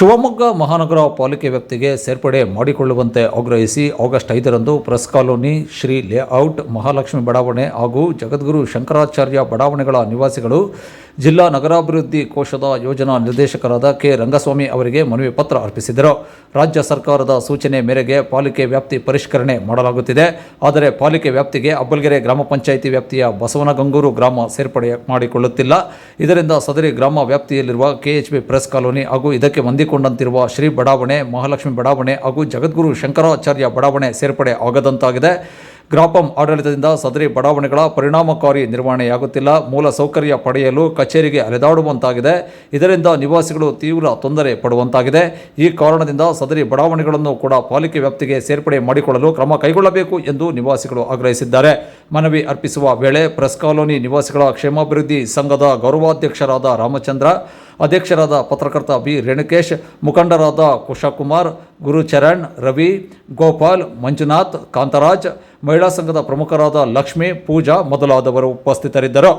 ಶಿವಮೊಗ್ಗ ಮಹಾನಗರ ಪಾಲಿಕೆ ವ್ಯಾಪ್ತಿಗೆ ಸೇರ್ಪಡೆ ಮಾಡಿಕೊಳ್ಳುವಂತೆ ಆಗ್ರಹಿಸಿ ಆಗಸ್ಟ್ ಐದರಂದು press colony Shri layout Mahalakshmi ಬಡಾವಣೆ ಹಾಗೂ ಜಗದ್ಗುರು ಶಂಕರಾಚಾರ್ಯ ಬಡಾವಣೆಗಳ ನಿವಾಸಿಗಳು ಜಿಲ್ಲಾ ನಗರಾಭಿವೃದ್ಧಿ ಕೋಶದ ಯೋಜನಾ ನಿರ್ದೇಶಕರಾದ ಕೆ. ರಂಗಸ್ವಾಮಿ ಅವರಿಗೆ ಮನವಿ ಪತ್ರ ಅರ್ಪಿಸಿದರು. ರಾಜ್ಯ ಸರ್ಕಾರದ ಸೂಚನೆ ಮೇರೆಗೆ ಪಾಲಿಕೆ ವ್ಯಾಪ್ತಿ ಪರಿಷ್ಕರಣೆ ಮಾಡಲಾಗುತ್ತಿದೆ. ಆದರೆ ಪಾಲಿಕೆ ವ್ಯಾಪ್ತಿಗೆ ಅಬ್ಬಲ್ಗೆರೆ ಗ್ರಾಮ ಪಂಚಾಯಿತಿ ವ್ಯಾಪ್ತಿಯ ಬಸವನಗಂಗೂರು ಗ್ರಾಮ ಸೇರ್ಪಡೆ ಮಾಡಿಕೊಳ್ಳುತ್ತಿಲ್ಲ. ಇದರಿಂದ ಸದರಿ ಗ್ರಾಮ ವ್ಯಾಪ್ತಿಯಲ್ಲಿರುವ ಕೆಎಚ್ಬಿ ಪ್ರೆಸ್ ಕಾಲೋನಿ ಹಾಗೂ ಇದಕ್ಕೆ ಹೊಂದಿಕೊಂಡಂತಿರುವ ಶ್ರೀ ಬಡಾವಣೆ, ಮಹಾಲಕ್ಷ್ಮಿ ಬಡಾವಣೆ ಹಾಗೂ ಜಗದ್ಗುರು ಶಂಕರಾಚಾರ್ಯ ಬಡಾವಣೆ ಸೇರ್ಪಡೆ ಆಗದಂತಾಗಿದೆ. ಗ್ರಾಪಂ ಆಡಳಿತದಿಂದ ಸದರಿ ಬಡಾವಣೆಗಳ ಪರಿಣಾಮಕಾರಿ ನಿರ್ವಹಣೆಯಾಗುತ್ತಿಲ್ಲ. ಮೂಲ ಸೌಕರ್ಯ ಪಡೆಯಲು ಕಚೇರಿಗೆ ಅಲೆದಾಡುವಂತಾಗಿದೆ. ಇದರಿಂದ ನಿವಾಸಿಗಳು ತೀವ್ರ ತೊಂದರೆ ಪಡುವಂತಾಗಿದೆ. ಈ ಕಾರಣದಿಂದ ಸದರಿ ಬಡಾವಣೆಗಳನ್ನು ಕೂಡ ಪಾಲಿಕೆ ವ್ಯಾಪ್ತಿಗೆ ಸೇರ್ಪಡೆ ಮಾಡಿಕೊಳ್ಳಲು ಕ್ರಮ ಕೈಗೊಳ್ಳಬೇಕು ಎಂದು ನಿವಾಸಿಗಳು ಆಗ್ರಹಿಸಿದ್ದಾರೆ. ಮನವಿ ಅರ್ಪಿಸುವ ವೇಳೆ ಪ್ರೆಸ್ ಕಾಲೋನಿ ನಿವಾಸಿಗಳ ಕ್ಷೇಮಾಭಿವೃದ್ಧಿ ಸಂಘದ ಗೌರವಾಧ್ಯಕ್ಷರಾದ ರಾಮಚಂದ್ರ ಅಧ್ಯಕ್ಷರಾದ ಪತ್ರಕರ್ತ ಬಿ. ರೇಣುಕೇಶ್, ಮುಖಂಡರಾದ ಕುಶಕುಮಾರ್ ಗುರುಚರಣ್ ರವಿ, ಗೋಪಾಲ್, ಮಂಜುನಾಥ್, ಕಾಂತರಾಜ್, ಮಹಿಳಾ ಸಂಘದ ಪ್ರಮುಖರಾದ ಲಕ್ಷ್ಮಿ, ಪೂಜಾ ಮೊದಲಾದವರು ಉಪಸ್ಥಿತರಿದ್ದರು.